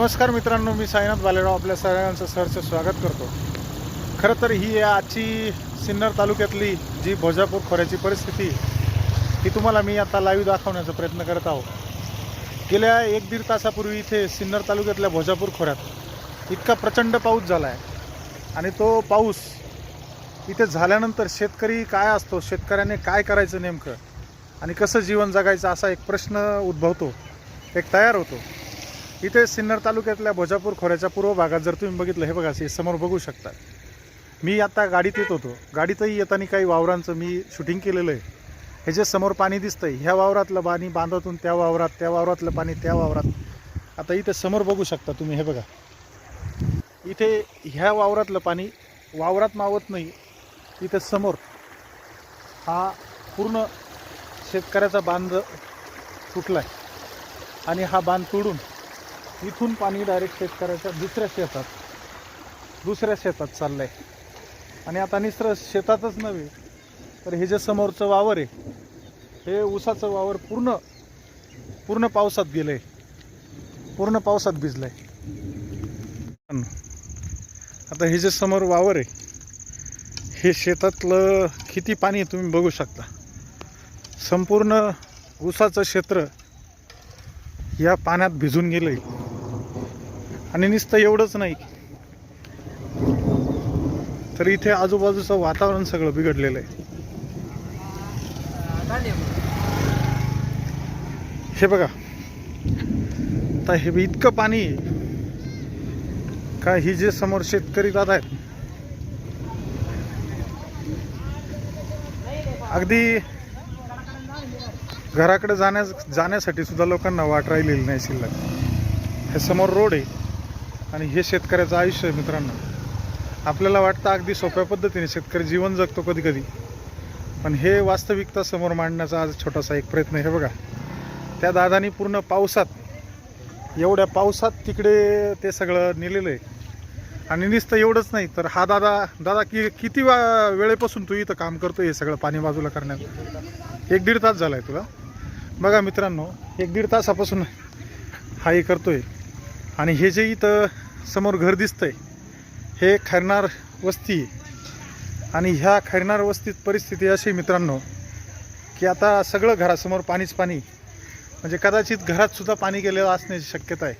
नमस्कार मित्रांनो मी साईनाथ बालेराव आपल्या सगळ्यांचं सरचं स्वागत करतो. खरं तर ही आजची सिन्नर तालुक्यातली जी भोजापूर खोऱ्याची परिस्थिती ही तुम्हाला मी आता लाईव्ह दाखवण्याचा प्रयत्न करत आहोत. गेल्या एक दीड तासापूर्वी इथे सिन्नर तालुक्यातल्या भोजापूर खोऱ्यात इतका प्रचंड पाऊस झाला आहे आणि तो पाऊस इथे झाल्यानंतर शेतकरी काय असतो शेतकऱ्याने काय करायचं नेमकं आणि कसं जीवन जगायचं असा एक प्रश्न उद्भवतो एक तयार होतो. इथे सिन्नर तालुक्यातल्या भोजापूर खोऱ्याच्या पूर्व भागात जर तुम्ही बघितलं हे बघा हे समोर बघू शकता. मी आता गाडीत येत होतो. गाडीतही येताना काही वावरांचं मी शूटिंग केलेलं आहे. हे जे समोर पाणी दिसतंय ह्या वावरातलं पाणी बांधातून त्या वावरात त्या वावरातलं पाणी त्या वावरात. आता इथे समोर बघू शकता तुम्ही हे बघा. इथे ह्या वावरातलं पाणी वावरात मावत नाही इथे समोर. हा पूर्ण शेतकऱ्याचा बांध तुटला आहे आणि हा बांध तोडून इथून पाणी डायरेक्ट शेतकऱ्याच्या दुसऱ्या शेतात दुसऱ्या शेतात चाललंय. आणि आता निसर शेतातच नव्हे तर हे जे समोरचं वावर आहे हे ऊसाचं वावर पूर्ण पूर्ण पावसात गेलंय. पूर्ण पावसात भिजलंय. आता हे जे समोर वावर आहे हे शेतातलं किती पाणी तुम्ही बघू शकता. संपूर्ण ऊसाचं क्षेत्र या पाण्यात भिजून गेलं आहे आणि नुसतं एवढंच नाही. तर इथे आजूबाजूचं वातावरण सगळं बिघडलेलं आहे. हे बघा. आता हे इतकं पाणी आहे. का ही जे समोर शेतकरी दादा आहेत. अगदी घराकडे जाण्या जाण्यासाठी सुद्धा लोकांना वाट राहिलेली नाही शिल्लक. हे समोर रोड आहे. आणि हे शेतकऱ्याचं आयुष्य आहे मित्रांनो. आपल्याला वाटतं अगदी सोप्या पद्धतीने शेतकरी जीवन जगतो कधी कधी पण हे वास्तविकता समोर मांडण्याचा आज छोटासा एक प्रयत्न आहे बघा. त्या दादानी पूर्ण पावसात एवढ्या पावसात तिकडे ते सगळं नेलेलं आहे. आणि नुसतं एवढंच नाही तर हा दादा दादा कि किती वा- वेळेपासून तू इथं काम करतो हे सगळं पाणी बाजूला करण्यात? एक दीड तास झाला आहे तुला. बघा मित्रांनो एक दीड तासापासून हा हे करतोय. आणि हे जे इथं समोर घर दिसतंय हे खैरनार वस्ती आहे. आणि ह्या खैरनार वस्तीत परिस्थिती अशी मित्रांनो की आता सगळं घरासमोर पाणीच पाणी. म्हणजे कदाचित घरातसुद्धा पाणी गेलेलं असण्याची शक्यता आहे.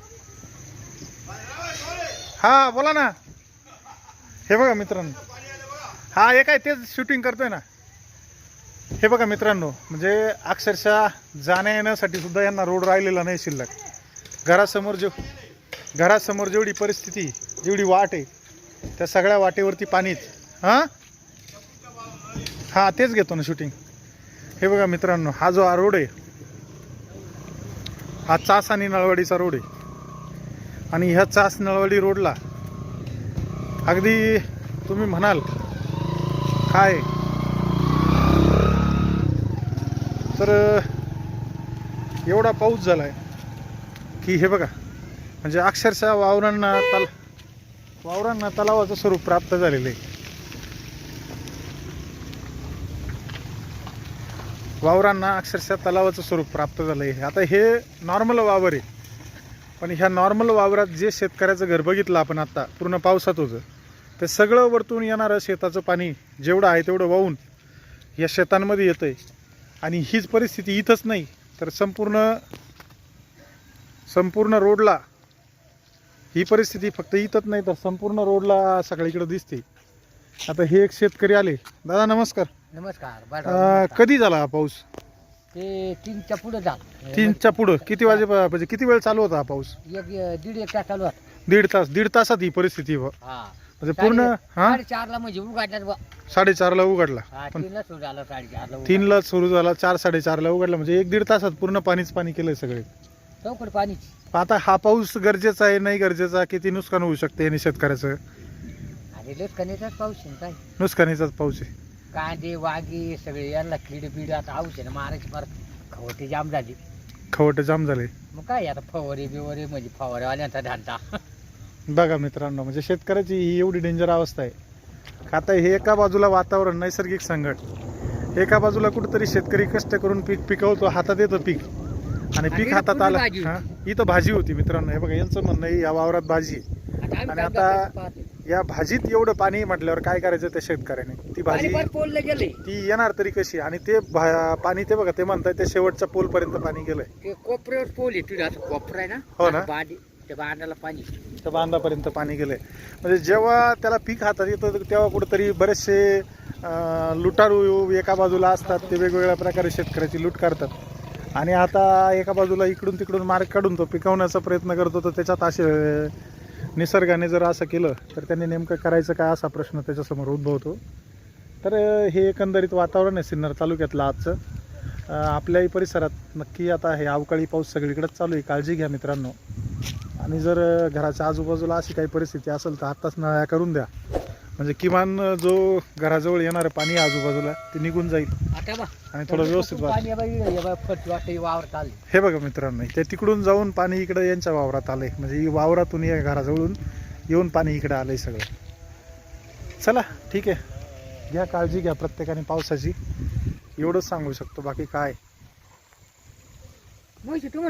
हा बोला ना. हे बघा मित्रांनो. हा हे काय तेच शूटिंग करतोय ना. हे बघा मित्रांनो म्हणजे अक्षरशः जाण्या येण्यासाठी सुद्धा यांना रोड राहिलेला नाही शिल्लक. घरासमोर जे घरासमोर जेवढी परिस्थिती जेवढी वाट आहे त्या सगळ्या वाटेवरती पाणीच. हां? हां तेच घेतो ना शूटिंग हे बघा मित्रांनो हा जो हा रोड आहे हा चास आणि नळवाडीचा रोड आहे. आणि ह्या चास नळवाडी रोडला अगदी तुम्ही म्हणाल काय? तर एवढा पाऊस झाला आहे की हे बघा म्हणजे अक्षरशः वावरांना तल वावरांना तलावाचं स्वरूप प्राप्त झालेलं आहे. वावरांना अक्षरशः तलावाचं स्वरूप प्राप्त झालं आहे आता हे नॉर्मल वावर आहे. पण ह्या नॉर्मल वावरात जे शेतकऱ्याचं घर बघितलं आपण आत्ता पूर्ण पावसात होतं ते सगळं वरतून येणारं शेताचं पाणी जेवढं आहे तेवढं वाहून या शेतांमध्ये येतं आहे आणि हीच परिस्थिती इथंच नाही तर संपूर्ण संपूर्ण रोडला ही परिस्थिती फक्त इथंच नाही तर संपूर्ण रोडला सगळीकडे दिसते. आता हे एक शेतकरी आले. दादा नमस्कार. नमस्कार अं, बरं कधी झाला हा पाऊस? ते तीनच्या पुढे झालं. तीनच्या पुढं. किती वाजे म्हणजे किती वेळ चालू होता हा पाऊस? एक दीड एक तास चालू आहे. दीड तास दीड तासात ही परिस्थिती व- हा. म्हणजे पूर्ण हा? साडेचारला म्हणजे उघडण्यात बा साडेचारला उघडला. हा पण तीनला सुरू झालं साडेचारला उघडलं. तीनला सुरू झाला चार साडेचारला उघडला. म्हणजे एक दीड तासात पूर्ण पाणीच पाणी केलंय सगळे. चौकड पाणी आता हा पाऊस गरजेचा आहे नाही गरजेचा किती नुकसान होऊ शकते आणि शेतकऱ्याचं? लस कनेचाच पाऊस आहे ना काय नुकसानीचाच पाऊस आहे. कांदे वागे सगळे याला किड बिड आता औषध मारायची फार खवटी जाम झाली. खवट जाम झाले. मग काय आता फवारे बिवारे म्हणजे फवारेवाल्यांचा धांटा बघा मित्रांनो म्हणजे शेतकऱ्याची ही एवढी डेंजर अवस्था आहे. का आता हे एका बाजूला वातावरण नैसर्गिक संकट. एका बाजूला कुठेतरी शेतकरी कष्ट करून पीक पिकवतो हातात येतं पीक. आणि पीक हातात आलं. भाजी. हा इथं भाजी होती मित्रांनो. हे बघा यांचं म्हणणं आहे या वावरात भाजी आहे. आणि आता. या भाजीत एवढं पाणी म्हटल्यावर काय करायचं त्या शेतकऱ्याने? ती भाजी गेले ती येणार तरी कशी? आणि ते पाणी ते बघा ते म्हणताय ते शेवटच्या पोल पर्यंत पाणी गेलंय. कोपऱ्यावर पोल आहे. तुझ्या कोपरा आहे ना? हो ना? बांधाला पाणी. त्या बांधापर्यंत पाणी गेलंय. म्हणजे जेव्हा त्याला पीक हातात येतं तेव्हा कुठेतरी बरेचसे लुटारू एका बाजूला असतात ते वेगवेगळ्या प्रकारे शेतकऱ्याची लूट करतात. आणि आता एका बाजूला इकडून तिकडून मार्ग काढून तो पिकवण्याचा प्रयत्न करतो तर त्याच्यात असे निसर्गाने जर असं केलं तर त्यांनी नेमकं करायचं काय असा प्रश्न त्याच्यासमोर उद्भवतो. तर हे एकंदरीत वातावरण आहे सिन्नर तालुक्यातलं आजचं. आपल्याही परिसरात नक्की आता हे अवकाळी पाऊस सगळीकडेच चालू आहे काळजी घ्या मित्रांनो. आणि जर घराच्या आजूबाजूला अशी काही परिस्थिती असेल तर आत्ताच नळ्या करून द्या. म्हणजे किमान जो घराजवळ येणारं पाणी आजूबाजूला ते निघून जाईल. आणि थोडं व्यवस्थित हे बघा मित्रांनो ते तिकडून जाऊन पाणी इकडे यांच्या वावरात आलंय. म्हणजे वावरातून या घराजवळून येऊन पाणी इकडे आलंय सगळं. चला ठीक आहे. घ्या काळजी घ्या प्रत्येकाने पावसाची. एवढंच सांगू शकतो बाकी काय?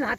हात